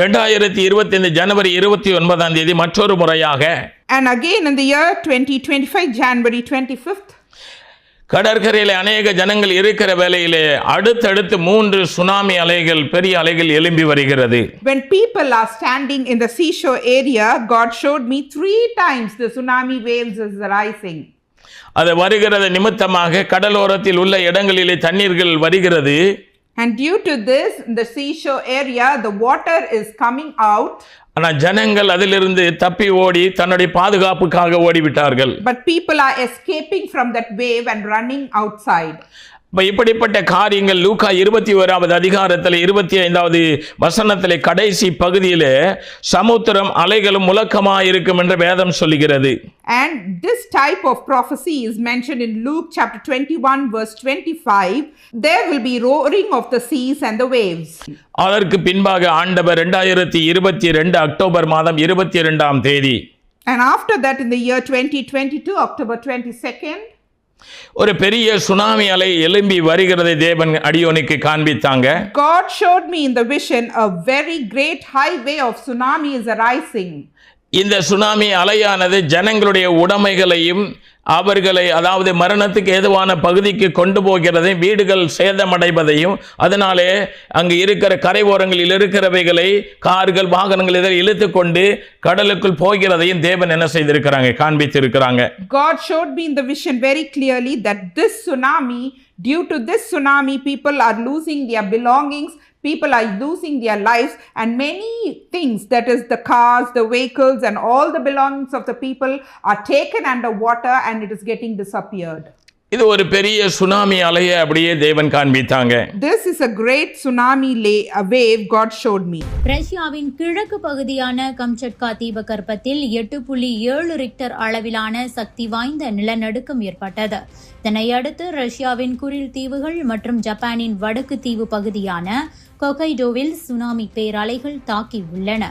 ரெண்டாயிரத்தி இருபத்தைந்து ஜனவரி இருபத்தி ஒன்பதாம் தேதி மற்றொரு முறையாக And again in the year 2025, January 25th, கடற்கரையில் அநேக ஜனங்கள் இருக்கிற வேளையிலே அடுத்தடுத்து மூன்று சுனாமி அலைகள் பெரிய அலைகள் எழும்பி வருகிறது. When people are standing in the seashore area, God showed me three times the tsunami waves is rising. அது வருகிறது நிமித்தமாக கடலோரத்தில் உள்ள இடங்களிலே தண்ணீர்கள் வருகிறது. And due to this, in the seashore area, the water is coming out, ஆனால் ஜனங்கள் அதிலிருந்து தப்பி ஓடி தன்னுடைய பாதுகாப்புக்காக ஓடிவிட்டார்கள் but people are escaping from that wave and running outside. இப்ப இப்படிப்பட்ட காரியங்கள் லூக்கா இருபத்தி ஓராவது அதிகாரத்தில் இருபத்தி ஐந்தாவது வசனத்திலே கடைசி பகுதியிலே சமுத்திரம் அலைகளும் முழக்கமாக இருக்கும் என்று வேதம் சொல்லுகிறது And this type of prophecy is mentioned in Luke chapter 21, verse 25. There will be roaring of the seas and the waves. அதற்கு பின்பாக ஆண்டவர் ரெண்டாயிரத்தி இருபத்தி ரெண்டு அக்டோபர் மாதம் இருபத்தி ரெண்டாம் தேதி And after that, in the year 2022, October 22nd, ஒரு பெரிய சுனாமி அலை எழும்பி வருகிறதை தேவன் அடியோனுக்கு காண்பித்தாங்க God showed me in the vision a very great highway of tsunami is arising. இந்த சுனாமி அலையானது ஜனங்களுடைய உடைமைகளையும் அவர்களை அதாவது மரணத்துக்கு ஏதுவான பகுதிக்கு கொண்டு போகிறதையும் வீடுகள் சேதமடைவதையும் அதனாலே அங்கு இருக்கிற கரை ஓரங்களில் இருக்கிறவைகளை கார்கள் வாகனங்கள் இதை இழுத்து கொண்டு கடலுக்குள் போகிறதையும் தேவன் என்ன செய்திருக்கிறாங்க காண்பித்திருக்கிறாங்க. God showed me in the vision very clearly that this tsunami, due to this tsunami, people are losing their belongings, people are losing their lives, and many things that is, the cars, the vehicles, and all the belongings of the people are taken under water and it is getting disappeared. இது ஒரு பெரிய tsunami அலையை அப்படியே தேவன் காண்பித்தாங்க. This is a great tsunami lay, a wave God showed me. ரஷ்யாவின் கிழக்கு பகுதியான Kamchatka தீபகற்பத்தில் எட்டு புள்ளி ஏழு ரிக்டர் அளவிலான சக்தி வாய்ந்த நிலநடுக்கம் ஏற்பட்டது. இதனையடுத்து ரஷ்யாவின் குரில் தீவுகள் மற்றும் ஜப்பானின் வடக்கு தீவு பகுதியான கொகைடோவில் சுனாமி பேரலைகள் தாக்கியுள்ளன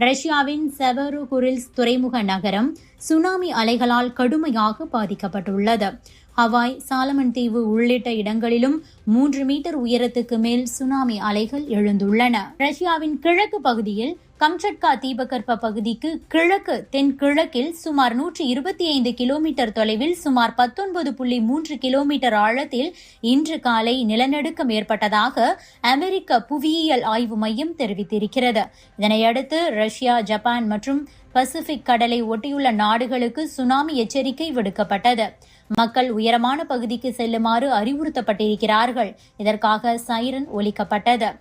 ரஷ்யாவின் செவரு குரில்ஸ் துறைமுக நகரம் சுனாமி அலைகளால் கடுமையாக பாதிக்கப்பட்டுள்ளது. ஹவாய் சாலமன் தீவு உள்ளிட்ட இடங்களிலும் மூன்று மீட்டர் உயரத்துக்கு மேல் சுனாமி அலைகள் எழுந்துள்ளன. ரஷ்யாவின் கிழக்கு பகுதியில் கம்சட்கா தீபகற்ப பகுதிக்கு கிழக்கு தென்கிழக்கில் சுமார் நூற்றி இருபத்தி ஐந்து கிலோமீட்டர் தொலைவில் சுமார் பத்தொன்பது புள்ளி மூன்று கிலோமீட்டர் ஆழத்தில் இன்று காலை நிலநடுக்கம் ஏற்பட்டதாக அமெரிக்க புவியியல் ஆய்வு மையம் தெரிவித்திருக்கிறது. இதனையடுத்து ரஷ்யா ஜப்பான் மற்றும் பசிபிக் கடலை ஒட்டியுள்ள நாடுகளுக்கு சுனாமி எச்சரிக்கை விடுக்கப்பட்டது. மக்கள் உயரமான பகுதிக்கு செல்லுமாறு அறிவுறுத்தப்பட்டிருக்கிறார்கள். இதற்காக சைரன் ஒலிக்கப்பட்டது.